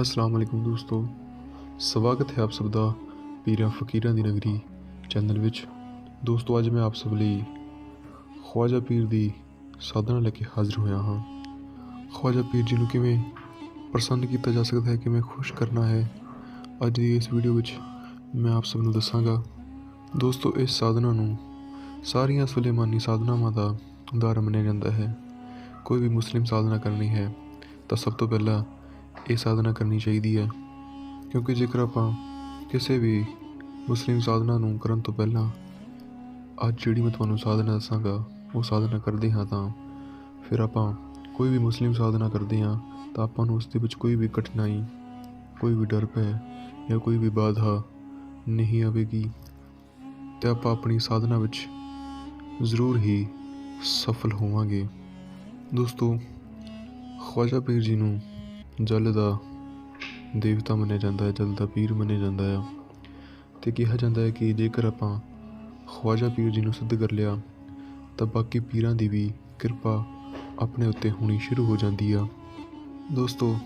ਅਸਲਾਮ ਵਾਲੇਕੁਮ ਦੋਸਤੋ। ਸਵਾਗਤ ਹੈ ਆਪ ਸਭ ਦਾ ਪੀਰਾਂ ਫਕੀਰਾਂ ਦੀ ਨਗਰੀ ਚੈਨਲ ਵਿੱਚ। ਦੋਸਤੋ, ਅੱਜ ਮੈਂ ਆਪ ਸਭ ਲਈ ਖਵਾਜਾ ਪੀਰ ਦੀ ਸਾਧਨਾ ਲੈ ਕੇ ਹਾਜ਼ਰ ਹੋਇਆ ਹਾਂ। ਖਵਾਜਾ ਪੀਰ ਜੀ ਨੂੰ ਕਿਵੇਂ ਪ੍ਰਸੰਨ ਕੀਤਾ ਜਾ ਸਕਦਾ ਹੈ, ਕਿਵੇਂ ਖੁਸ਼ ਕਰਨਾ ਹੈ, ਅੱਜ ਦੀ ਇਸ ਵੀਡੀਓ ਵਿੱਚ ਮੈਂ ਆਪ ਸਭ ਨੂੰ ਦੱਸਾਂਗਾ। ਦੋਸਤੋ, ਇਸ ਸਾਧਨਾ ਨੂੰ ਸਾਰੀਆਂ ਸੁਲੇਮਾਨੀ ਸਾਧਨਾਵਾਂ ਦਾ ਆਧਾਰ ਮੰਨਿਆ ਜਾਂਦਾ ਹੈ। ਕੋਈ ਵੀ ਮੁਸਲਿਮ ਸਾਧਨਾ ਕਰਨੀ ਹੈ, ਤਾਂ ਸਭ ਤੋਂ ਪਹਿਲਾਂ ਇਹ ਸਾਧਨਾ ਕਰਨੀ ਚਾਹੀਦੀ ਹੈ। ਕਿਉਂਕਿ ਜੇਕਰ ਆਪਾਂ ਕਿਸੇ ਵੀ ਮੁਸਲਿਮ ਸਾਧਨਾ ਨੂੰ ਕਰਨ ਤੋਂ ਪਹਿਲਾਂ ਅੱਜ ਜਿਹੜੀ ਮੈਂ ਤੁਹਾਨੂੰ ਸਾਧਨਾ ਦੱਸਾਂਗਾ, ਉਹ ਸਾਧਨਾ ਕਰਦੇ ਹਾਂ ਤਾਂ ਫਿਰ ਆਪਾਂ ਕੋਈ ਵੀ ਮੁਸਲਿਮ ਸਾਧਨਾ ਕਰਦੇ ਹਾਂ ਤਾਂ ਆਪਾਂ ਨੂੰ ਉਸ ਦੇ ਵਿੱਚ ਕੋਈ ਵੀ ਕਠਿਨਾਈ, ਕੋਈ ਵੀ ਡਰ ਪੈ ਜਾਂ ਕੋਈ ਵੀ ਬਾਧਾ ਨਹੀਂ ਆਵੇਗੀ। ਤੇ ਆਪਾਂ ਆਪਣੀ ਸਾਧਨਾ ਵਿੱਚ ਜ਼ਰੂਰ ਹੀ ਸਫਲ ਹੋਵਾਂਗੇ। ਦੋਸਤੋ, ਖਵਾਜਾ ਪੀਰ ਜੀ ਨੂੰ ਜਲ ਦਾ ਦੇਵਤਾ ਮੰਨਿਆ ਜਾਂਦਾ ਹੈ, ਜਲ ਦਾ ਪੀਰ ਮੰਨਿਆ ਜਾਂਦਾ ਹੈ। ਅਤੇ ਕਿਹਾ ਜਾਂਦਾ ਹੈ ਕਿ ਜੇਕਰ ਆਪਾਂ ਖਵਾਜਾ ਪੀਰ ਜੀ ਨੂੰ ਸਿੱਧ ਕਰ ਲਿਆ, ਤਾਂ ਬਾਕੀ ਪੀਰਾਂ ਦੀ ਵੀ ਕਿਰਪਾ ਆਪਣੇ ਉੱਤੇ ਹੋਣੀ ਸ਼ੁਰੂ ਹੋ ਜਾਂਦੀ ਆ। ਦੋਸਤੋ,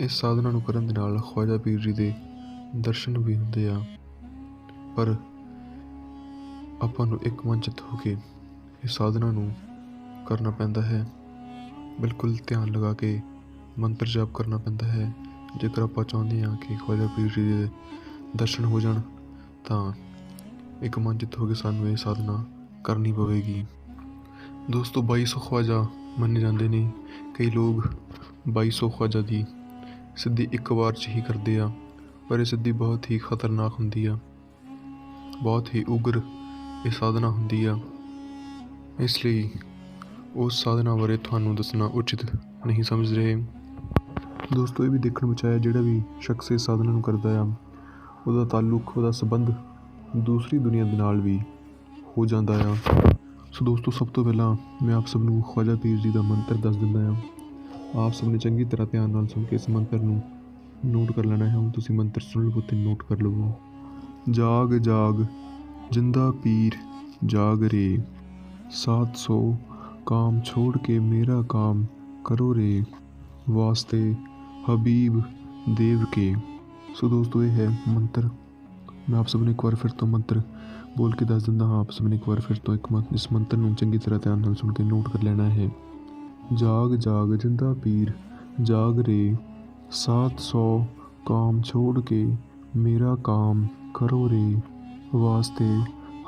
ਇਸ ਸਾਧਨਾ ਨੂੰ ਕਰਨ ਦੇ ਨਾਲ ਖਵਾਜਾ ਪੀਰ ਜੀ ਦੇ ਦਰਸ਼ਨ ਵੀ ਹੁੰਦੇ ਆ। ਪਰ ਆਪਾਂ ਨੂੰ ਇੱਕ ਮੰਚਿਤ ਹੋ ਕੇ ਇਸ ਸਾਧਨਾ ਨੂੰ ਕਰਨਾ ਪੈਂਦਾ ਹੈ। ਬਿਲਕੁਲ ਧਿਆਨ ਲਗਾ ਕੇ ਮੰਤਰ ਜਾਪ ਕਰਨਾ ਪੈਂਦਾ ਹੈ। ਜੇਕਰ ਆਪਾਂ ਚਾਹੁੰਦੇ ਹਾਂ ਕਿ ਖਵਾਜਾ ਪੀਰ ਜੀ ਦੇ ਦਰਸ਼ਨ ਹੋ ਜਾਣ, ਤਾਂ ਇੱਕ ਮਨਚਿਤ ਹੋ ਕੇ ਸਾਨੂੰ ਇਹ ਸਾਧਨਾ ਕਰਨੀ ਪਵੇਗੀ। ਦੋਸਤੋ 2200 ਖਵਾਜਾ ਮੰਨੇ ਜਾਂਦੇ ਨੇ। ਕਈ ਲੋਕ 2200 ਖਵਾਜਾ ਦੀ ਸਿੱਧੀ ਇੱਕ ਵਾਰ 'ਚ ਹੀ ਕਰਦੇ ਆ, ਪਰ ਇਹ ਸਿੱਧੀ ਬਹੁਤ ਹੀ ਖਤਰਨਾਕ ਹੁੰਦੀ ਆ। ਬਹੁਤ ਹੀ ਉਗਰ ਇਹ ਸਾਧਨਾ ਹੁੰਦੀ ਆ। ਇਸ ਲਈ ਉਸ ਸਾਧਨਾ ਬਾਰੇ ਤੁਹਾਨੂੰ ਦੱਸਣਾ ਉਚਿਤ ਨਹੀਂ ਸਮਝ ਰਹੇ। ਦੋਸਤੋ, ਇਹ ਵੀ ਦੇਖਣ ਵਿੱਚ ਆਇਆ ਜਿਹੜਾ ਵੀ ਸ਼ਖਸ ਇਹ ਸਾਧਨਾ ਨੂੰ ਕਰਦਾ ਆ, ਉਹਦਾ ਤਾਲੁਕ, ਉਹਦਾ ਸਬੰਧ ਦੂਸਰੀ ਦੁਨੀਆ ਦੇ ਨਾਲ ਵੀ ਹੋ ਜਾਂਦਾ ਆ। ਸੋ ਦੋਸਤੋ, ਸਭ ਤੋਂ ਪਹਿਲਾਂ ਮੈਂ ਆਪ ਸਭ ਨੂੰ ਖਵਾਜਾ ਪੀਰ ਜੀ ਦਾ ਮੰਤਰ ਦੱਸ ਦਿੰਦਾ ਆ। ਆਪ ਸਭ ਨੇ ਚੰਗੀ ਤਰ੍ਹਾਂ ਧਿਆਨ ਨਾਲ ਸੁਣ ਕੇ ਇਸ ਮੰਤਰ ਨੂੰ ਨੋਟ ਕਰ ਲੈਣਾ ਹੈ। ਹੁਣ ਤੁਸੀਂ ਮੰਤਰ ਸੁਣ ਲਵੋ ਤੇ ਨੋਟ ਕਰ ਲਵੋ। ਜਾਗ ਜਾਗ, ਜਿੰਦਾ ਪੀਰ, ਜਾਗ ਰੇ 700 ਕਾਮ ਛੋੜ ਕੇ ਮੇਰਾ ਕਾਮ ਕਰੋ ਰੇ, ਵਾਸਤੇ हबीब देव के ਸੋ ਦੋਸਤੋ ਇਹ ਹੈ ਮੰਤਰ ਮੈਂ ਆਪ ਸਭ ਨੂੰ ਇੱਕ ਵਾਰ ਫਿਰ ਤੋਂ ਮੰਤਰ ਬੋਲ ਕੇ ਦੱਸ ਦਿੰਦਾ ਹਾਂ ਆਪ ਸਭ ਨੇ ਇੱਕ ਵਾਰ ਫਿਰ ਤੋਂ ਇੱਕ ਮੰ- ਇਸ ਮੰਤਰ ਨੂੰ ਚੰਗੀ ਤਰ੍ਹਾਂ ਧਿਆਨ ਨਾਲ ਸੁਣ ਕੇ ਨੋਟ ਕਰ ਲੈਣਾ ਹੈ ਜਾਗ ਜਾਗ ਜਿੰਦਾ ਪੀਰ ਜਾਗ ਰੇ 700 काम छोड़ के मेरा काम करो रे वास्ते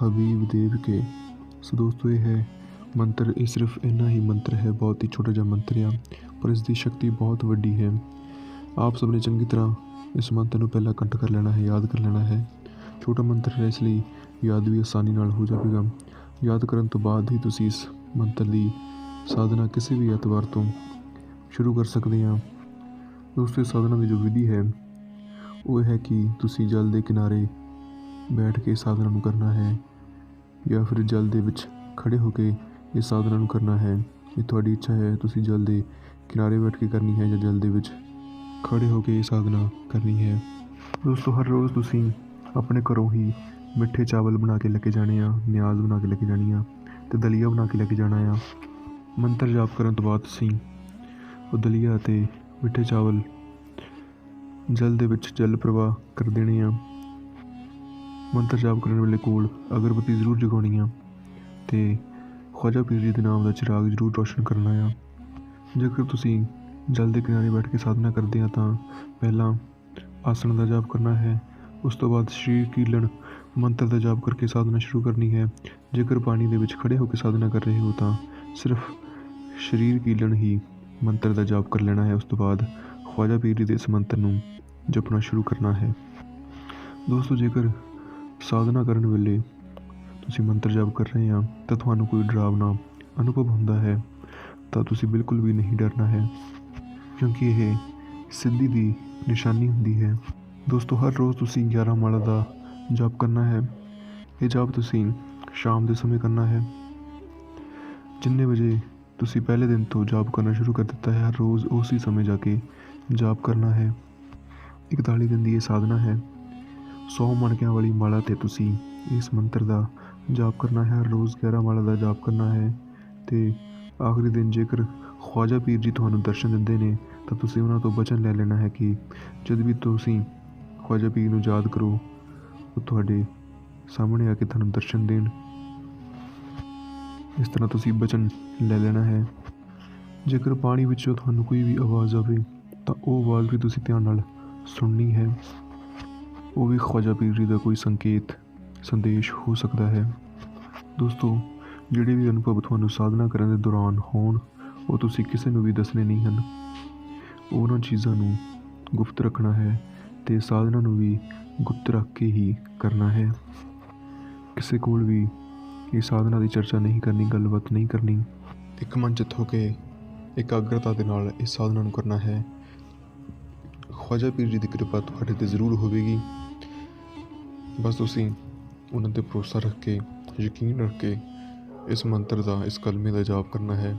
हबीब देव के ਸੋ ਦੋਸਤੋ ਇਹ ਹੈ ਮੰਤਰ ਇਹ ਸਿਰਫ ਇੰਨਾ ਹੀ ਮੰਤਰ ਹੈ ਬਹੁਤ ਹੀ ਛੋਟਾ ਜਿਹਾ ਮੰਤਰ ਆ ਪਰ ਇਸ ਦੀ ਸ਼ਕਤੀ ਬਹੁਤ ਵੱਡੀ ਹੈ ਆਪ ਸਭ ਨੇ ਚੰਗੀ ਤਰ੍ਹਾਂ ਇਸ ਮੰਤਰ ਨੂੰ ਪਹਿਲਾਂ ਕੰਠ ਕਰ ਲੈਣਾ ਹੈ, ਯਾਦ ਕਰ ਲੈਣਾ ਹੈ। ਛੋਟਾ ਮੰਤਰ ਹੈ, ਇਸ ਲਈ ਯਾਦ ਵੀ ਆਸਾਨੀ ਨਾਲ ਹੋ ਜਾਵੇਗਾ। ਯਾਦ ਕਰਨ ਤੋਂ ਬਾਅਦ ਹੀ ਤੁਸੀਂ ਇਸ ਮੰਤਰ ਦੀ ਸਾਧਨਾ ਕਿਸੇ ਵੀ ਐਤਵਾਰ ਤੋਂ ਸ਼ੁਰੂ ਕਰ ਸਕਦੇ ਹਾਂ। ਦੋਸਤੋ, ਇਸ ਸਾਧਨਾ ਦੀ ਜੋ ਵਿਧੀ ਹੈ, ਉਹ ਹੈ ਕਿ ਤੁਸੀਂ ਜਲ ਦੇ ਕਿਨਾਰੇ ਬੈਠ ਕੇ ਇਸ ਸਾਧਨਾ ਨੂੰ ਕਰਨਾ ਹੈ ਜਾਂ ਫਿਰ ਜਲ ਦੇ ਵਿੱਚ ਖੜੇ ਹੋ ਕੇ ਇਸ ਸਾਧਨਾ ਨੂੰ ਕਰਨਾ ਹੈ। ਇਹ ਤੁਹਾਡੀ ਇੱਛਾ ਹੈ, ਤੁਸੀਂ ਜਲ ਦੇ ਕਿਨਾਰੇ ਬੈਠ ਕੇ ਕਰਨੀ ਹੈ ਜਾਂ ਜਲ ਦੇ ਵਿੱਚ ਖੜੇ ਹੋ ਕੇ ਸਾਧਨਾ ਕਰਨੀ ਹੈ। ਦੋਸਤੋ ਹਰ ਰੋਜ਼ ਤੁਸੀਂ ਆਪਣੇ ਘਰੋਂ ਹੀ ਮਿੱਠੇ ਚਾਵਲ ਬਣਾ ਕੇ ਲੈ ਕੇ ਜਾਣੇ ਆ, ਨਿਆਜ਼ ਬਣਾ ਕੇ ਲੈ ਕੇ ਜਾਣੀ ਆ ਤੇ ਦਲੀਆ ਬਣਾ ਕੇ ਲੈ ਕੇ ਜਾਣਾ ਆ। ਮੰਤਰ ਜਾਪ ਕਰਨ ਤੋਂ ਬਾਅਦ ਤੁਸੀਂ ਉਹ ਦਲੀਆ ਅਤੇ ਮਿੱਠੇ ਚਾਵਲ ਜਲ ਦੇ ਵਿੱਚ ਜਲ ਪ੍ਰਵਾਹ ਕਰ ਦੇਣੇ ਆ। ਮੰਤਰ ਜਾਪ ਕਰਨ ਵੇਲੇ ਕੋਲ ਅਗਰਬੱਤੀ ਜ਼ਰੂਰ ਜਗਾਉਣੀ ਆ ਤੇ ਖਵਾਜਾ ਪੀਰ ਜੀ ਦੇ ਨਾਮ ਦਾ ਚਿਰਾਗ ਜ਼ਰੂਰ ਰੋਸ਼ਨ ਕਰਨਾ ਆ। ਜੇਕਰ ਤੁਸੀਂ ਜਲ ਦੇ ਕਿਨਾਰੇ ਬੈਠ ਕੇ ਸਾਧਨਾ ਕਰਦੇ ਹਾਂ ਤਾਂ ਪਹਿਲਾਂ ਆਸਣ ਦਾ ਜਾਪ ਕਰਨਾ ਹੈ। ਉਸ ਤੋਂ ਬਾਅਦ ਸਰੀਰ ਕੀਲਣ ਮੰਤਰ ਦਾ ਜਾਪ ਕਰਕੇ ਸਾਧਨਾ ਸ਼ੁਰੂ ਕਰਨੀ ਹੈ। ਜੇਕਰ ਪਾਣੀ ਦੇ ਵਿੱਚ ਖੜੇ ਹੋ ਕੇ ਸਾਧਨਾ ਕਰ ਰਹੇ ਹੋ ਤਾਂ ਸਿਰਫ ਸ਼ਰੀਰ ਕੀਲਣ ਹੀ ਮੰਤਰ ਦਾ ਜਾਪ ਕਰ ਲੈਣਾ ਹੈ। ਉਸ ਤੋਂ ਬਾਅਦ ਖਵਾਜਾ ਪੀਰੀ ਦੇ ਇਸ ਮੰਤਰ ਨੂੰ ਜਪਣਾ ਸ਼ੁਰੂ ਕਰਨਾ ਹੈ। ਦੋਸਤੋ, ਜੇਕਰ ਸਾਧਨਾ ਕਰਨ ਵੇਲੇ ਤੁਸੀਂ ਮੰਤਰ ਜਾਪ ਕਰ ਰਹੇ ਆ ਤਾਂ ਤੁਹਾਨੂੰ ਕੋਈ ਡਰਾਵਨਾ ਅਨੁਭਵ ਹੁੰਦਾ ਹੈ ਤਾਂ ਤੁਸੀਂ ਬਿਲਕੁਲ ਵੀ ਨਹੀਂ ਡਰਨਾ ਹੈ। ਕਿਉਂਕਿ ਇਹ ਸਿੱਧੀ ਦੀ ਨਿਸ਼ਾਨੀ ਹੁੰਦੀ ਹੈ। ਦੋਸਤੋ, ਹਰ ਰੋਜ਼ ਤੁਸੀਂ 11 ਮਾਲਾ ਦਾ ਜਾਪ ਕਰਨਾ ਹੈ। ਇਹ ਜਾਪ ਤੁਸੀਂ ਸ਼ਾਮ ਦੇ ਸਮੇਂ ਕਰਨਾ ਹੈ। ਜਿੰਨੇ ਵਜੇ ਤੁਸੀਂ ਪਹਿਲੇ ਦਿਨ ਤੋਂ ਜਾਪ ਕਰਨਾ ਸ਼ੁਰੂ ਕਰ ਦਿੱਤਾ ਹੈ, ਹਰ ਰੋਜ਼ ਉਸੇ ਸਮੇਂ ਜਾ ਕੇ ਜਾਪ ਕਰਨਾ ਹੈ। 41 ਦਿਨ ਦੀ ਇਹ ਸਾਧਨਾ ਹੈ। 100 ਮਣਕਿਆਂ ਵਾਲੀ ਮਾਲਾ ਤੇ ਤੁਸੀਂ ਇਸ ਮੰਤਰ ਦਾ ਜਾਪ ਕਰਨਾ ਹੈ। ਹਰ ਰੋਜ਼ 11 ਮਾਲਾ ਦਾ ਜਾਪ ਕਰਨਾ ਹੈ ਤੇ ਆਖਰੀ ਦਿਨ ਜੇਕਰ ਖਵਾਜਾ ਪੀਰ ਜੀ ਤੁਹਾਨੂੰ ਦਰਸ਼ਨ ਦਿੰਦੇ ਨੇ, ਤਾਂ ਤੁਸੀਂ ਉਹਨਾਂ ਤੋਂ ਬਚਨ ਲੈ ਲੈਣਾ ਹੈ ਕਿ ਜਦ ਵੀ ਤੁਸੀਂ ਖਵਾਜਾ ਪੀਰ ਨੂੰ ਯਾਦ ਕਰੋ, ਉਹ ਤੁਹਾਡੇ ਸਾਹਮਣੇ ਆ ਕੇ ਤੁਹਾਨੂੰ ਦਰਸ਼ਨ ਦੇਣ। ਇਸ ਤਰ੍ਹਾਂ ਤੁਸੀਂ ਬਚਨ ਲੈ ਲੈਣਾ ਹੈ। ਜੇਕਰ ਪਾਣੀ ਵਿੱਚੋਂ ਤੁਹਾਨੂੰ ਕੋਈ ਵੀ ਆਵਾਜ਼ ਆਵੇ, ਤਾਂ ਉਹ ਆਵਾਜ਼ ਵੀ ਤੁਸੀਂ ਧਿਆਨ ਨਾਲ ਸੁਣਨੀ ਹੈ। ਉਹ ਵੀ ਖਵਾਜਾ ਪੀਰ ਜੀ ਦਾ ਕੋਈ ਸੰਕੇਤ, ਸੰਦੇਸ਼ ਹੋ ਸਕਦਾ ਹੈ। ਦੋਸਤੋ, ਜਿਹੜੇ ਵੀ ਅਨੁਭਵ ਤੁਹਾਨੂੰ ਸਾਧਨਾ ਕਰਨ ਦੇ ਦੌਰਾਨ ਹੋਣ ਉਹ ਤੁਸੀਂ ਕਿਸੇ ਨੂੰ ਵੀ ਦੱਸਣੇ ਨਹੀਂ ਹਨ। ਉਹਨਾਂ ਚੀਜ਼ਾਂ ਨੂੰ ਗੁਪਤ ਰੱਖਣਾ ਹੈ ਤੇ ਸਾਧਨਾ ਨੂੰ ਵੀ ਗੁਪਤ ਰੱਖ ਕੇ ਹੀ ਕਰਨਾ ਹੈ। ਕਿਸੇ ਕੋਲ ਵੀ ਇਹ ਸਾਧਨਾ ਦੀ ਚਰਚਾ ਨਹੀਂ ਕਰਨੀ, ਗੱਲਬਾਤ ਨਹੀਂ ਕਰਨੀ। ਇੱਕ ਮਨ ਹੋ ਕੇ ਇਕਾਗਰਤਾ ਦੇ ਨਾਲ ਇਸ ਸਾਧਨਾ ਨੂੰ ਕਰਨਾ ਹੈ। ਖਵਾਜਾ ਪੀਰ ਜੀ ਦੀ ਕਿਰਪਾ ਤੁਹਾਡੇ ਤੇ ਜ਼ਰੂਰ ਹੋਵੇਗੀ। ਬਸ ਤੁਸੀਂ ਉਹਨਾਂ ਤੇ ਭਰੋਸਾ ਰੱਖ ਕੇ, ਯਕੀਨ ਰੱਖ ਕੇ ਇਸ ਮੰਤਰ ਦਾ, ਇਸ ਕਲਮੇ ਦਾ ਜਾਪ ਕਰਨਾ ਹੈ।